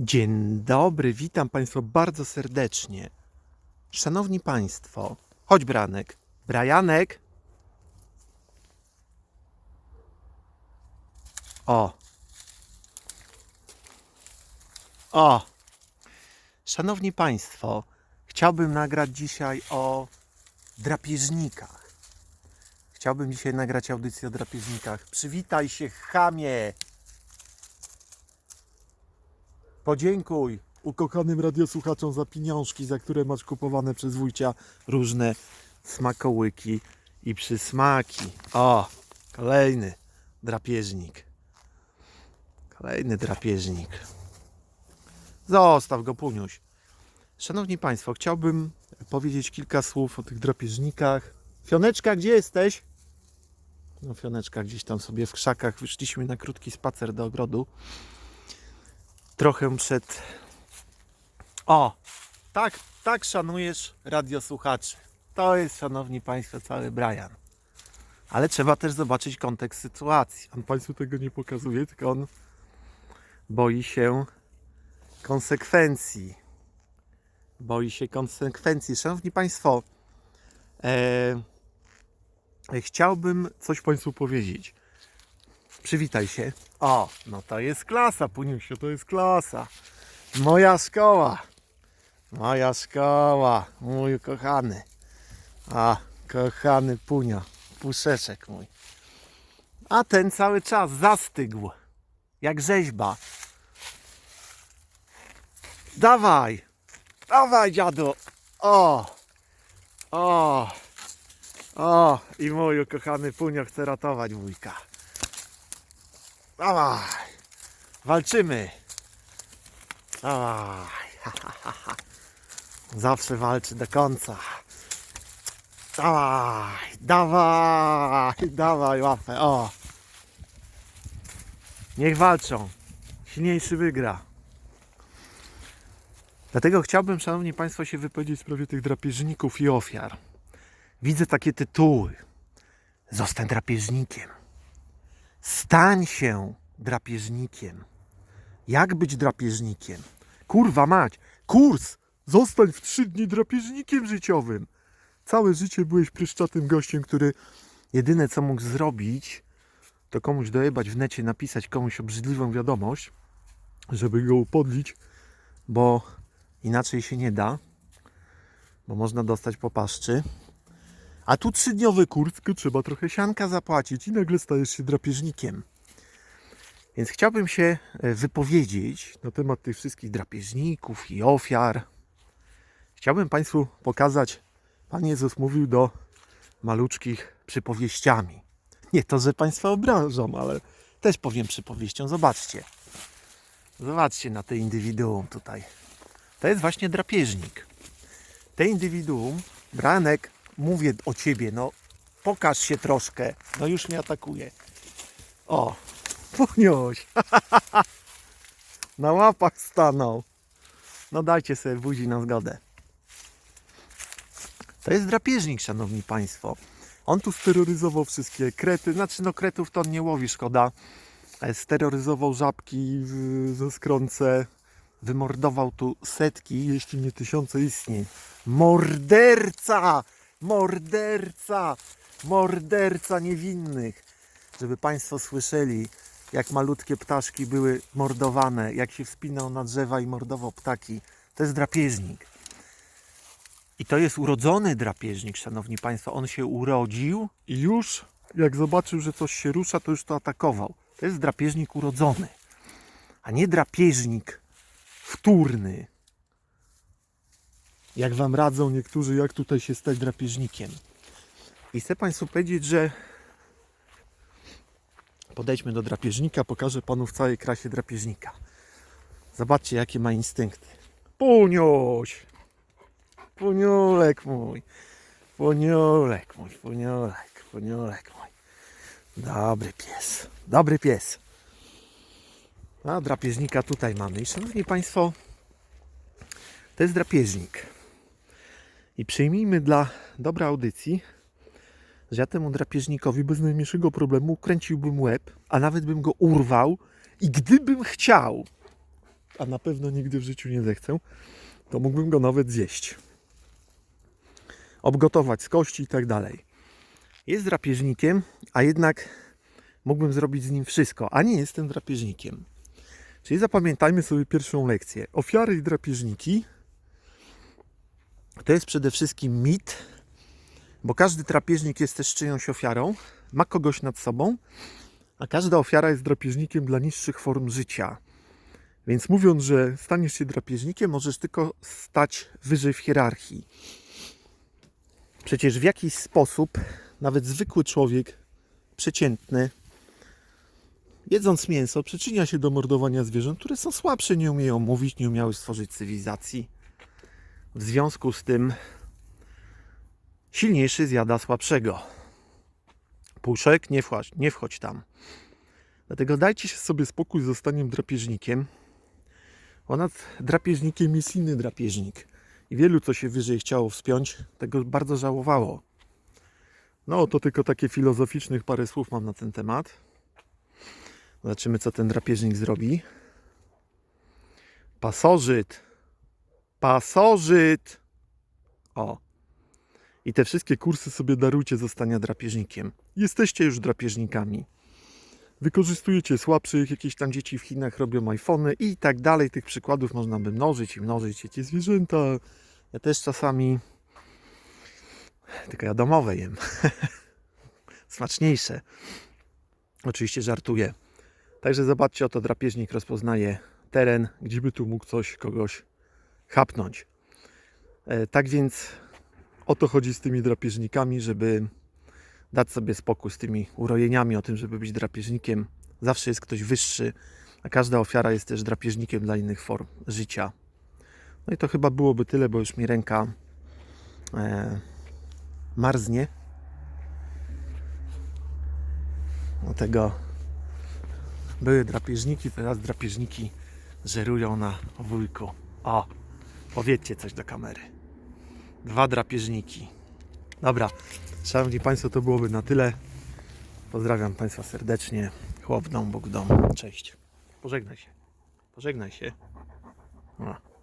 Dzień dobry, witam Państwa bardzo serdecznie. Szanowni Państwo, chodź Branek. Brajanek. O. O. Szanowni Państwo, chciałbym nagrać dzisiaj o drapieżnikach. Chciałbym dzisiaj nagrać audycję o drapieżnikach. Przywitaj się, chamie! Podziękuj ukochanym radiosłuchaczom za pieniążki, za które masz kupowane przez wujcia różne smakołyki i przysmaki. O, kolejny drapieżnik. Kolejny drapieżnik. Zostaw go, Puniuś. Szanowni Państwo, chciałbym powiedzieć kilka słów o tych drapieżnikach. Fioneczka, gdzie jesteś? No, Fioneczka gdzieś tam sobie w krzakach. Wyszliśmy na krótki spacer do ogrodu trochę przed. O! Tak, tak szanujesz radiosłuchaczy. To jest, szanowni państwo, cały Brian. Ale trzeba też zobaczyć kontekst sytuacji. On państwu tego nie pokazuje, tylko on boi się konsekwencji. Boi się konsekwencji. Szanowni państwo, e, chciałbym coś państwu powiedzieć. Przywitaj się. O, no to jest klasa, Puniusiu, to jest klasa. Moja szkoła. Moja szkoła, mój kochany. A, kochany Punio, puszeczek mój. A ten cały czas zastygł, jak rzeźba. Dawaj, dawaj dziadu. O, o, o. I mój ukochany Punio chce ratować wujka. Dawaj! Walczymy! Dawaj! Zawsze walczy do końca. Dawaj! Dawaj! Dawaj łapę! O! Niech walczą. Silniejszy wygra. Dlatego chciałbym, Szanowni Państwo, się wypowiedzieć w sprawie tych drapieżników i ofiar. Widzę takie tytuły. Zostań drapieżnikiem. Stań się drapieżnikiem. Jak być drapieżnikiem? Kurwa mać! Kurs! Zostań w trzy dni drapieżnikiem życiowym! Całe życie byłeś pryszczatym gościem, który jedyne co mógł zrobić, to komuś dojebać w necie, napisać komuś obrzydliwą wiadomość, żeby go upodlić, bo inaczej się nie da, bo można dostać po paszczy. A tu trzydniowy kurs, trzeba trochę sianka zapłacić i nagle stajesz się drapieżnikiem. Więc chciałbym się e, wypowiedzieć na temat tych wszystkich drapieżników i ofiar. Chciałbym Państwu pokazać, Pan Jezus mówił do maluczkich przypowieściami. Nie to, że Państwa obrażam, ale też powiem przypowieścią. Zobaczcie. Zobaczcie na te indywiduum tutaj. To jest właśnie drapieżnik. Te indywiduum, Branek, mówię o ciebie, no pokaż się troszkę. No już mnie atakuje. O, Punioś. Na łapach stanął. No dajcie sobie buzi na zgodę. To jest drapieżnik, szanowni państwo. On tu steroryzował wszystkie krety. Znaczy, no kretów to on nie łowi, szkoda. E, Steroryzował żabki ze skrące. Wymordował tu setki, jeśli nie tysiące istnień. Morderca! Morderca! Morderca niewinnych! Żeby Państwo słyszeli, jak malutkie ptaszki były mordowane, jak się wspinał na drzewa i mordował ptaki. To jest drapieżnik. I to jest urodzony drapieżnik, szanowni państwo. On się urodził i już jak zobaczył, że coś się rusza, to już to atakował. To jest drapieżnik urodzony, a nie drapieżnik wtórny. Jak wam radzą niektórzy, jak tutaj się stać drapieżnikiem. I chcę państwu powiedzieć, że podejdźmy do drapieżnika, pokażę panu w całej krasie drapieżnika. Zobaczcie, jakie ma instynkty. Puniuś! Puniulek mój. Puniulek mój, puniulek, puniulek mój. Dobry pies, dobry pies. A drapieżnika tutaj mamy. I szanowni państwo, to jest drapieżnik. I przyjmijmy dla dobra audycji, że ja temu drapieżnikowi bez najmniejszego problemu kręciłbym łeb, a nawet bym go urwał i gdybym chciał, a na pewno nigdy w życiu nie zechcę, to mógłbym go nawet zjeść. Obgotować z kości i tak dalej. Jest drapieżnikiem, a jednak mógłbym zrobić z nim wszystko, a nie jestem drapieżnikiem. Czyli zapamiętajmy sobie pierwszą lekcję. Ofiary i drapieżniki to jest przede wszystkim mit, bo każdy drapieżnik jest też czyjąś ofiarą, ma kogoś nad sobą, a każda ofiara jest drapieżnikiem dla niższych form życia. Więc mówiąc, że staniesz się drapieżnikiem, możesz tylko stać wyżej w hierarchii. Przecież w jakiś sposób nawet zwykły człowiek, przeciętny, jedząc mięso, przyczynia się do mordowania zwierząt, które są słabsze, nie umieją mówić, nie umiały stworzyć cywilizacji. W związku z tym silniejszy zjada słabszego. Puszek, nie wchodź, nie wchodź tam. Dlatego dajcie się sobie spokój z zostaniem drapieżnikiem. Ponad drapieżnikiem jest inny drapieżnik. I wielu, co się wyżej chciało wspiąć, tego bardzo żałowało. No, to tylko takie filozoficznych parę słów mam na ten temat. Zobaczymy, co ten drapieżnik zrobi. Pasożyt. Pasożyt. O. I te wszystkie kursy sobie darujcie zostania drapieżnikiem. Jesteście już drapieżnikami. Wykorzystujecie słabszych, jakieś tam dzieci w Chinach robią iPhony i tak dalej. Tych przykładów można by mnożyć i mnożyć. Jakie zwierzęta. Ja też czasami. Tylko ja domowe jem. Smaczniejsze. Oczywiście żartuję. Także zobaczcie, oto drapieżnik rozpoznaje teren, gdzie by tu mógł coś, kogoś chapnąć. E, tak więc o to chodzi z tymi drapieżnikami, żeby dać sobie spokój z tymi urojeniami o tym, żeby być drapieżnikiem. Zawsze jest ktoś wyższy, a każda ofiara jest też drapieżnikiem dla innych form życia. No i to chyba byłoby tyle, bo już mi ręka e, marznie. Dlatego były drapieżniki, teraz drapieżniki żerują na wujku. O, powiedzcie coś do kamery. Dwa drapieżniki. Dobra, szanowni Państwo, to byłoby na tyle. Pozdrawiam Państwa serdecznie. Chłop w dom, Bóg w dom. Cześć. Pożegnaj się. Pożegnaj się. O.